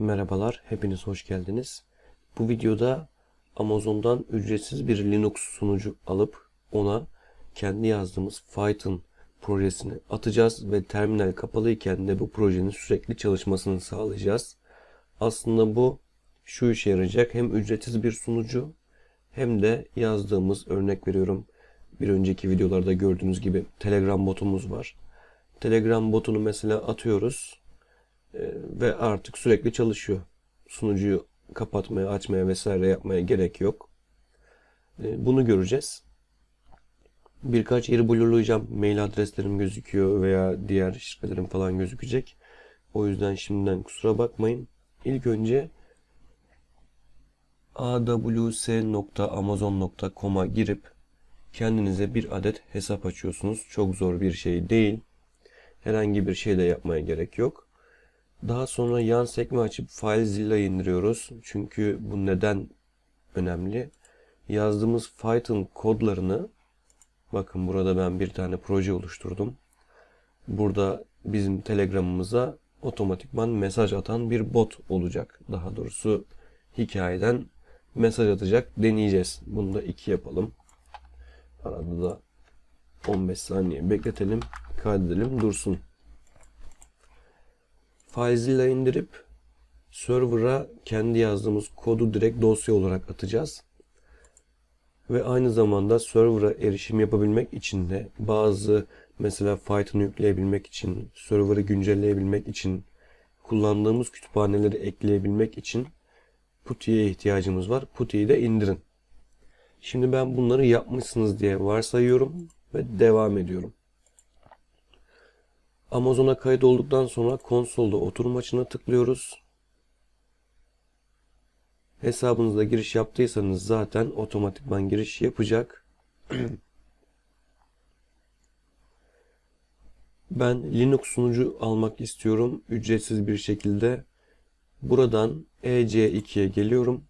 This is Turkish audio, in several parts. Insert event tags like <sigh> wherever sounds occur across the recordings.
Merhabalar, hepiniz hoş geldiniz. Bu videoda Amazon'dan ücretsiz bir Linux sunucu alıp ona kendi yazdığımız Python projesini atacağız ve terminal kapalıyken de bu projenin sürekli çalışmasını sağlayacağız. Aslında bu şu işe yarayacak. Hem ücretsiz bir sunucu hem de yazdığımız örnek veriyorum. Bir önceki videolarda gördüğünüz gibi Telegram botumuz var. Telegram botunu mesela atıyoruz ve artık sürekli çalışıyor. Sunucuyu kapatmaya, açmaya vesaire yapmaya gerek yok. E, Bunu göreceğiz. Birkaç yeri blurlayacağım. Mail adreslerim gözüküyor veya diğer şifrelerim falan gözükecek. O yüzden şimdiden kusura bakmayın. İlk önce awc.amazon.com'a girip kendinize bir adet hesap açıyorsunuz. Çok zor bir şey değil. Herhangi bir şey de yapmaya gerek yok. Daha sonra yan sekme açıp FileZilla indiriyoruz. Çünkü bu neden önemli? Yazdığımız Python kodlarını bakın burada ben bir tane proje oluşturdum. Burada bizim Telegram'ımıza otomatikman mesaj atan bir bot olacak. Daha doğrusu hikayeden mesaj atacak. Deneyeceğiz. Bunu da iki yapalım. Arada da 15 saniye bekletelim. Kaydedelim dursun. FileZilla indirip server'a kendi yazdığımız kodu direkt dosya olarak atacağız. Ve aynı zamanda server'a erişim yapabilmek için de bazı mesela Python'u yükleyebilmek için, server'ı güncelleyebilmek için, kullandığımız kütüphaneleri ekleyebilmek için PuTTY'ye ihtiyacımız var. PuTTY'yi de indirin. Şimdi ben bunları yapmışsınız diye varsayıyorum ve devam ediyorum. Amazon'a kayıt olduktan sonra konsolda oturum açına tıklıyoruz. Hesabınızda giriş yaptıysanız zaten otomatikman giriş yapacak. <clears throat> Ben Linux sunucu almak istiyorum ücretsiz bir şekilde. Buradan EC2'ye geliyorum.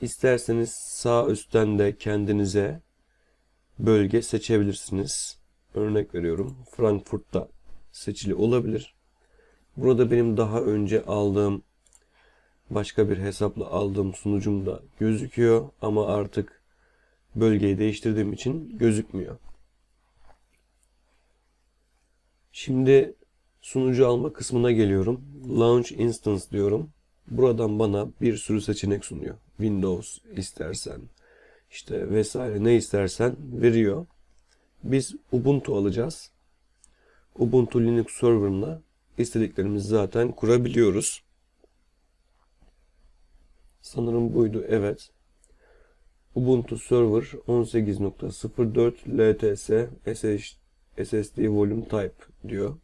İsterseniz sağ üstten de kendinize bölge seçebilirsiniz. Örnek veriyorum. Frankfurt'ta seçili olabilir. Burada benim daha önce aldığım başka bir hesapla aldığım sunucum da gözüküyor ama artık bölgeyi değiştirdiğim için gözükmüyor. Şimdi sunucu alma kısmına geliyorum. Launch Instance diyorum. Buradan bana bir sürü seçenek sunuyor. Windows istersen, işte vesaire ne istersen veriyor. Biz Ubuntu alacağız. Ubuntu Linux Server'la istediklerimizi zaten kurabiliyoruz. Sanırım buydu. Evet. Ubuntu Server 18.04 LTS SSD Volume Type diyor.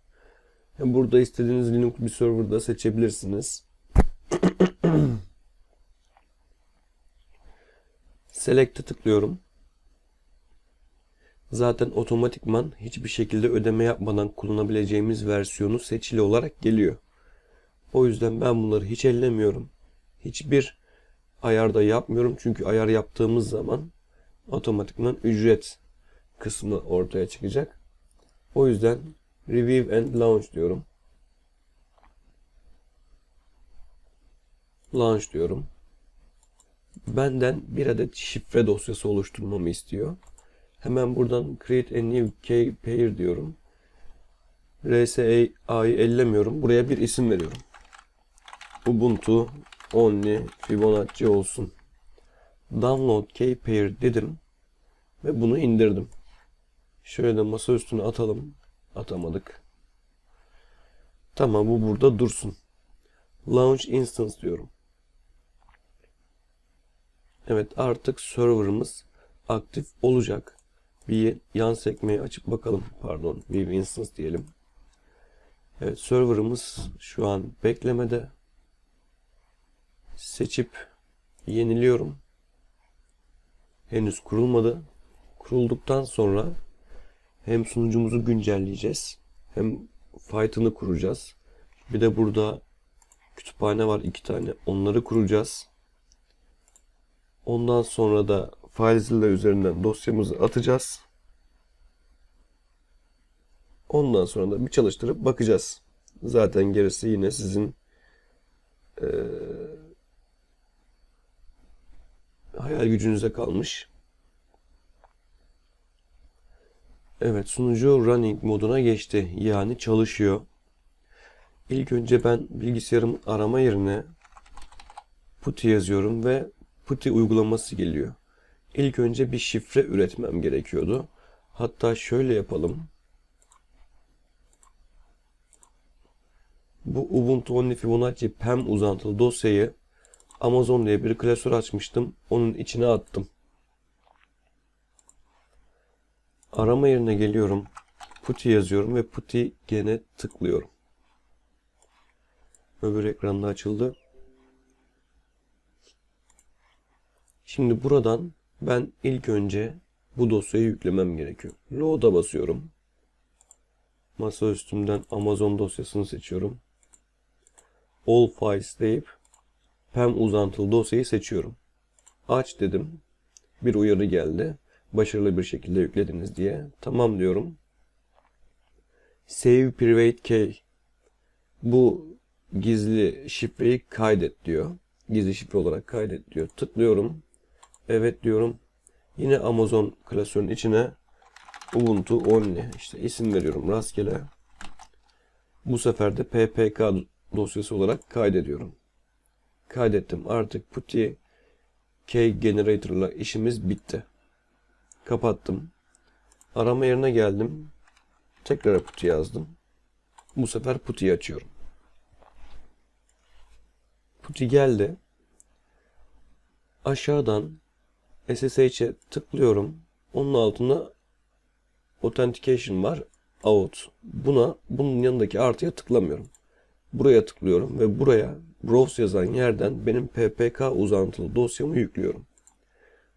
Burada istediğiniz Linux bir serverda seçebilirsiniz. <clears throat> Select'e tıklıyorum. Zaten otomatikman hiçbir şekilde ödeme yapmadan kullanabileceğimiz versiyonu seçili olarak geliyor. O yüzden ben bunları hiç ellemiyorum. Hiçbir ayarda yapmıyorum. Çünkü ayar yaptığımız zaman otomatikman ücret kısmı ortaya çıkacak. O yüzden Review and Launch diyorum. Launch diyorum. Benden bir adet şifre dosyası oluşturmamı istiyor. Hemen buradan Create a New Key Pair diyorum. RSA'yı ellemiyorum. Buraya bir isim veriyorum. Ubuntu Only Fibonacci olsun. Download Key Pair dedim. Ve bunu indirdim. Şöyle de masa üstüne atalım. Atamadık. Tamam bu burada dursun. Launch Instance diyorum. Evet artık serverımız aktif olacak. Bir yan sekmeyi açıp bakalım. Pardon, View Instance diyelim. Evet, serverımız şu an beklemede. Seçip yeniliyorum. Henüz kurulmadı. Kurulduktan sonra hem sunucumuzu güncelleyeceğiz. Hem Python'ı kuracağız. Bir de burada kütüphane var iki tane. Onları kuracağız. Ondan sonra da FileZilla üzerinden dosyamızı atacağız. Ondan sonra da bir çalıştırıp bakacağız. Zaten gerisi yine sizin eee, hayal gücünüze kalmış. Evet, sunucu running moduna geçti. Yani çalışıyor. İlk önce ben bilgisayarım arama yerine PuTTY yazıyorum ve PuTTY uygulaması geliyor. İlk önce bir şifre üretmem gerekiyordu. Hatta şöyle yapalım. Bu Ubuntu Only Fibonacci PEM uzantılı dosyayı Amazon diye bir klasör açmıştım. Onun içine attım. Arama yerine geliyorum. PuTTY yazıyorum ve PuTTY gene tıklıyorum. Öbür ekranda açıldı. Şimdi buradan ben ilk önce bu dosyayı yüklemem gerekiyor. Load'a basıyorum. Masa üstümden Amazon dosyasını seçiyorum. All Files deyip PEM uzantılı dosyayı seçiyorum. Aç dedim. Bir uyarı geldi. Başarılı bir şekilde yüklediniz diye. Tamam diyorum. Save Private Key. Bu gizli şifreyi kaydet diyor. Gizli şifre olarak kaydet diyor. Tıklıyorum. Evet diyorum. Yine Amazon klasörün içine Ubuntu Only işte isim veriyorum rastgele. Bu sefer de PPK dosyası olarak kaydediyorum. Kaydettim. Artık PuTTY Key Generator'la işimiz bitti. Kapattım. Arama yerine geldim. Tekrar PuTTY yazdım. Bu sefer PuTTY'yi açıyorum. PuTTY geldi. Aşağıdan SSH'e tıklıyorum. Onun altına Authentication var. Out. Buna bunun yanındaki artıya tıklamıyorum. Buraya tıklıyorum ve buraya browse yazan yerden benim ppk uzantılı dosyamı yüklüyorum.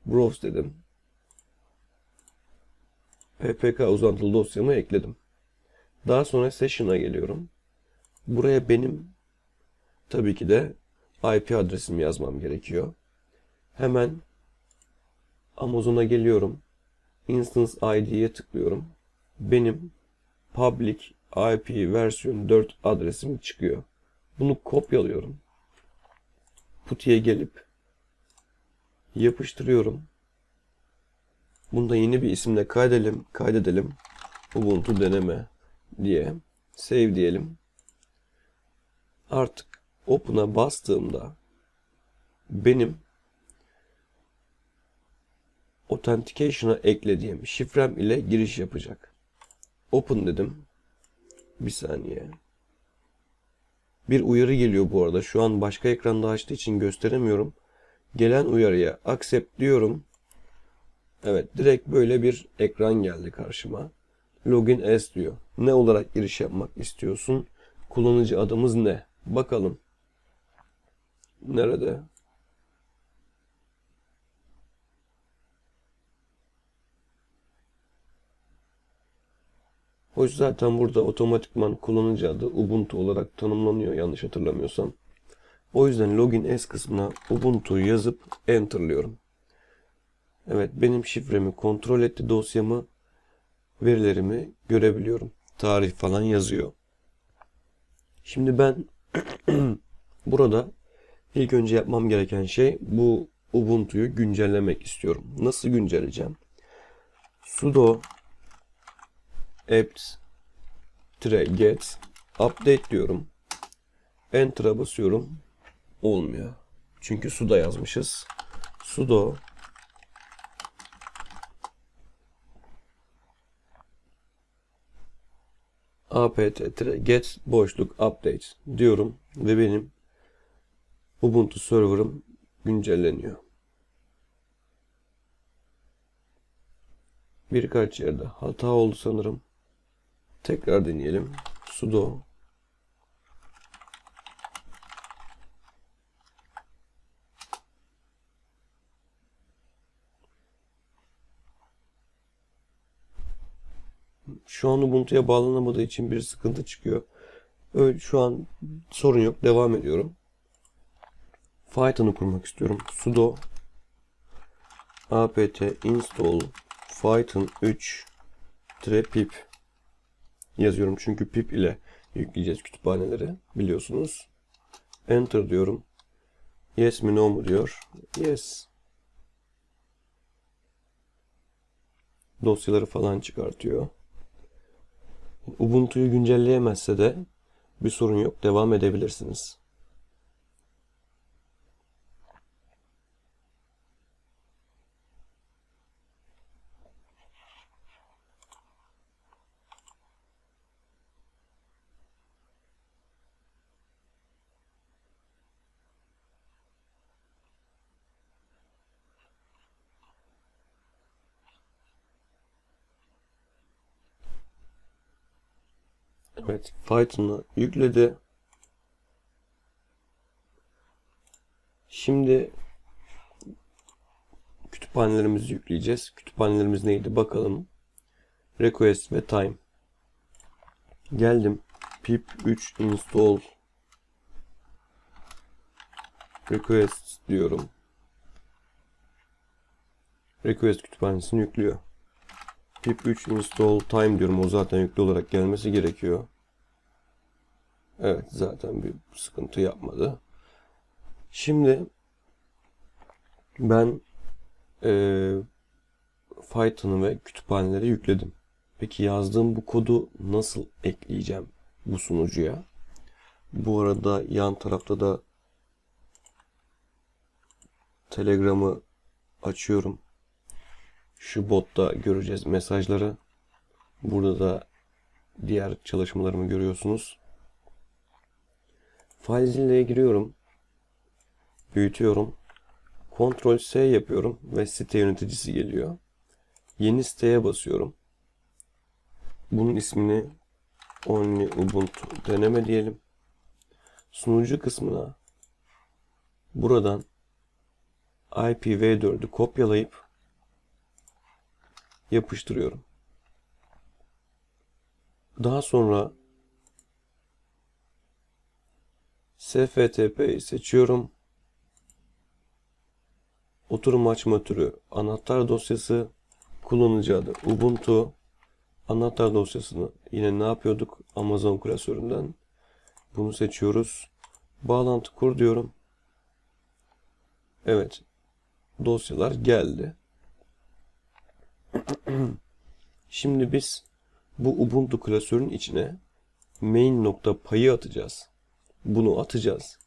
Browse dedim. ppk uzantılı dosyamı ekledim. Daha sonra session'a geliyorum. Buraya benim tabii ki de IP adresimi yazmam gerekiyor. Hemen Amazon'a geliyorum. Instance ID'ye tıklıyorum. Benim public IP versiyon 4 adresim çıkıyor. Bunu kopyalıyorum. PuTTY'ye gelip yapıştırıyorum. Bunu da yeni bir isimle kaydedelim. Kaydedelim. Ubuntu deneme diye. Save diyelim. Artık Open'a bastığımda benim Authentication'a eklediğim şifrem ile giriş yapacak. Open dedim. Bir saniye. Bir uyarı geliyor bu arada. Şu an başka ekranda açtığı için gösteremiyorum. Gelen uyarıya accept diyorum. Evet direkt böyle bir ekran geldi karşıma. Login as diyor. Ne olarak giriş yapmak istiyorsun? Kullanıcı adımız ne? Bakalım. Nerede? Hoş zaten burada otomatikman kullanıcı adı Ubuntu olarak tanımlanıyor yanlış hatırlamıyorsam. O yüzden login s kısmına Ubuntu yazıp enterlıyorum. Evet benim şifremi kontrol etti dosyamı verilerimi görebiliyorum. Tarih falan yazıyor. Şimdi ben <clears throat> burada ilk önce yapmam gereken şey bu Ubuntu'yu güncellemek istiyorum. Nasıl güncelleyeceğim? sudo apt get update diyorum. Enter'a basıyorum. Olmuyor. Çünkü sudo yazmışız. sudo apt get boşluk update diyorum ve benim Ubuntu server'ım güncelleniyor. Birkaç yerde hata oldu sanırım. Tekrar deneyelim. sudo Şu an Ubuntu'ya bağlanamadığı için bir sıkıntı çıkıyor. Öyle şu an sorun yok. Devam ediyorum. Python'ı kurmak istiyorum. sudo apt install python 3 pip yazıyorum çünkü pip ile yükleyeceğiz kütüphaneleri biliyorsunuz. Enter diyorum. Yes mi no mu diyor. Yes. Dosyaları falan çıkartıyor. Ubuntu'yu güncelleyemezse de bir sorun yok. Devam edebilirsiniz. Evet, Python'ı yükledi. Şimdi kütüphanelerimizi yükleyeceğiz. Kütüphanelerimiz neydi bakalım. Request ve time. Geldim. pip 3 install request diyorum. Request kütüphanesini yüklüyor. Pip 3 install time diyorum. O zaten yüklü olarak gelmesi gerekiyor. Evet zaten bir sıkıntı yapmadı. Şimdi ben e, Python'ı ve kütüphaneleri yükledim. Peki yazdığım bu kodu nasıl ekleyeceğim bu sunucuya? Bu arada yan tarafta da Telegram'ı açıyorum. Şu botta göreceğiz mesajları. Burada da diğer çalışmalarımı görüyorsunuz. FileZilla'ya giriyorum. Büyütüyorum. Ctrl S yapıyorum ve site yöneticisi geliyor. Yeni siteye basıyorum. Bunun ismini Only Ubuntu deneme diyelim. Sunucu kısmına buradan IPv4'ü kopyalayıp yapıştırıyorum. Daha sonra SFTP'yi seçiyorum. Oturum açma türü anahtar dosyası, kullanıcı adı Ubuntu, anahtar dosyasını yine ne yapıyorduk? Amazon klasöründen. Bunu seçiyoruz. Bağlantı kur diyorum. Evet. Dosyalar geldi. <clears throat> Şimdi biz bu Ubuntu klasörün içine main.payı atacağız. Bunu atacağız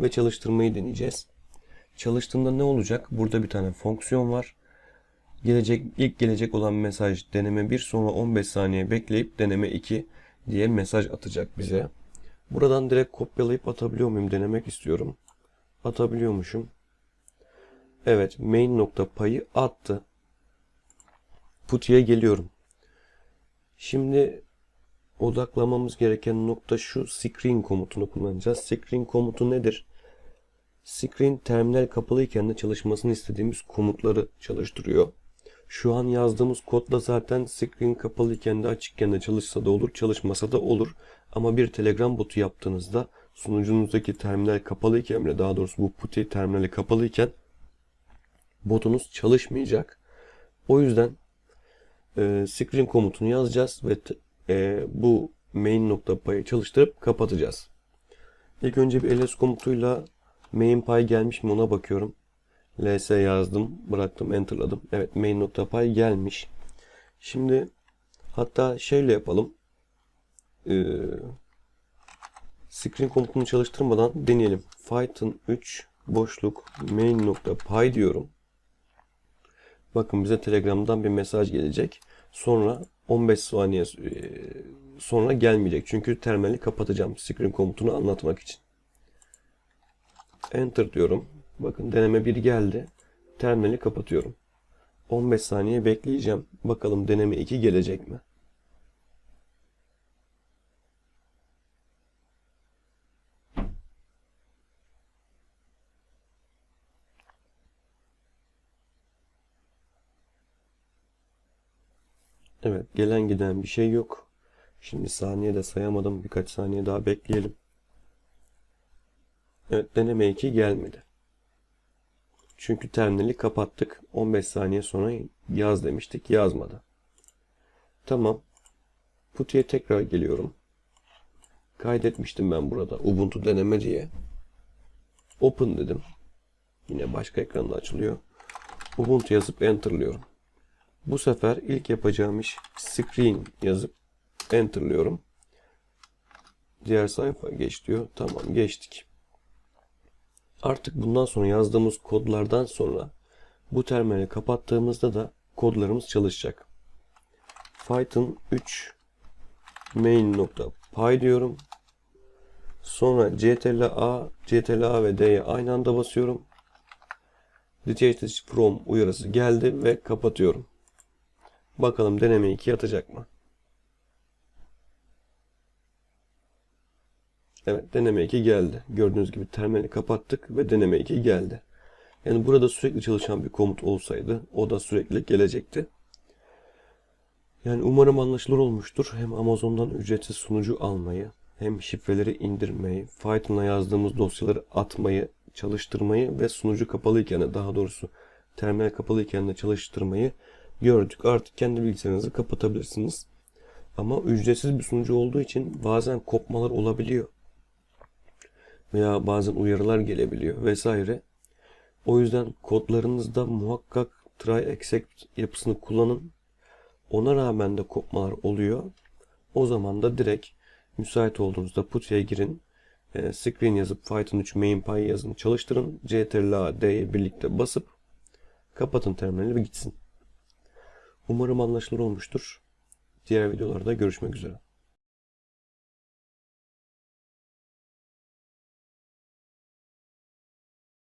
ve çalıştırmayı deneyeceğiz. Çalıştığında ne olacak? Burada bir tane fonksiyon var. Gelecek ilk gelecek olan mesaj deneme 1 sonra 15 saniye bekleyip deneme 2 diye mesaj atacak bize. Buradan direkt kopyalayıp atabiliyor muyum denemek istiyorum. Atabiliyormuşum. Evet main attı. Putty'ye geliyorum. Şimdi odaklamamız gereken nokta şu screen komutunu kullanacağız. Screen komutu nedir? Screen terminal kapalıyken de çalışmasını istediğimiz komutları çalıştırıyor. Şu an yazdığımız kodla zaten screen kapalıyken de açıkken de çalışsa da olur, çalışmasa da olur. Ama bir Telegram botu yaptığınızda sunucunuzdaki terminal kapalıyken bile daha doğrusu bu putty terminali kapalıyken botunuz çalışmayacak. O yüzden e, screen komutunu yazacağız ve e, bu main nokta payı çalıştırıp kapatacağız. İlk önce bir ls komutuyla main pay gelmiş mi ona bakıyorum. ls yazdım, bıraktım, enterladım. Evet main nokta pay gelmiş. Şimdi hatta şöyle yapalım. Ee, screen komutunu çalıştırmadan deneyelim. Python 3 boşluk main nokta pay diyorum. Bakın bize Telegram'dan bir mesaj gelecek. Sonra 15 saniye e, sonra gelmeyecek. Çünkü terminali kapatacağım screen komutunu anlatmak için. Enter diyorum. Bakın deneme 1 geldi. Terminali kapatıyorum. 15 saniye bekleyeceğim. Bakalım deneme 2 gelecek mi? Evet gelen giden bir şey yok. Şimdi saniye de sayamadım. Birkaç saniye daha bekleyelim. Evet deneme 2 gelmedi. Çünkü terminali kapattık. 15 saniye sonra yaz demiştik. Yazmadı. Tamam. Putty'ye tekrar geliyorum. kaydetmiştim ben burada Ubuntu deneme diye. Open dedim. Yine başka ekranda açılıyor. Ubuntu yazıp enterlıyorum. Bu sefer ilk yapacağım iş screen yazıp enterlıyorum. Diğer sayfa geç diyor. Tamam geçtik. Artık bundan sonra yazdığımız kodlardan sonra bu terminali kapattığımızda da kodlarımız çalışacak. Python 3 main.py diyorum. Sonra ctl-a, ctl-a ve d'ye aynı anda basıyorum. Detached from uyarısı geldi ve kapatıyorum. Bakalım deneme 2 atacak mı? Evet deneme 2 geldi. Gördüğünüz gibi terminali kapattık ve deneme 2 geldi. Yani burada sürekli çalışan bir komut olsaydı o da sürekli gelecekti. Yani umarım anlaşılır olmuştur. Hem Amazon'dan ücretsiz sunucu almayı, hem şifreleri indirmeyi, Python'la yazdığımız dosyaları atmayı, çalıştırmayı ve sunucu kapalıyken de daha doğrusu terminal kapalıyken de çalıştırmayı gördük. Artık kendi bilgisayarınızı kapatabilirsiniz. Ama ücretsiz bir sunucu olduğu için bazen kopmalar olabiliyor. Veya bazen uyarılar gelebiliyor vesaire. O yüzden kodlarınızda muhakkak try except yapısını kullanın. Ona rağmen de kopmalar oluyor. O zaman da direkt müsait olduğunuzda PuTTY'ye girin. E, screen yazıp Python 3 main.py yazın çalıştırın. Ctrl D'ye birlikte basıp kapatın terminali ve gitsin. Umarım anlaşılır olmuştur. Diğer videolarda görüşmek üzere.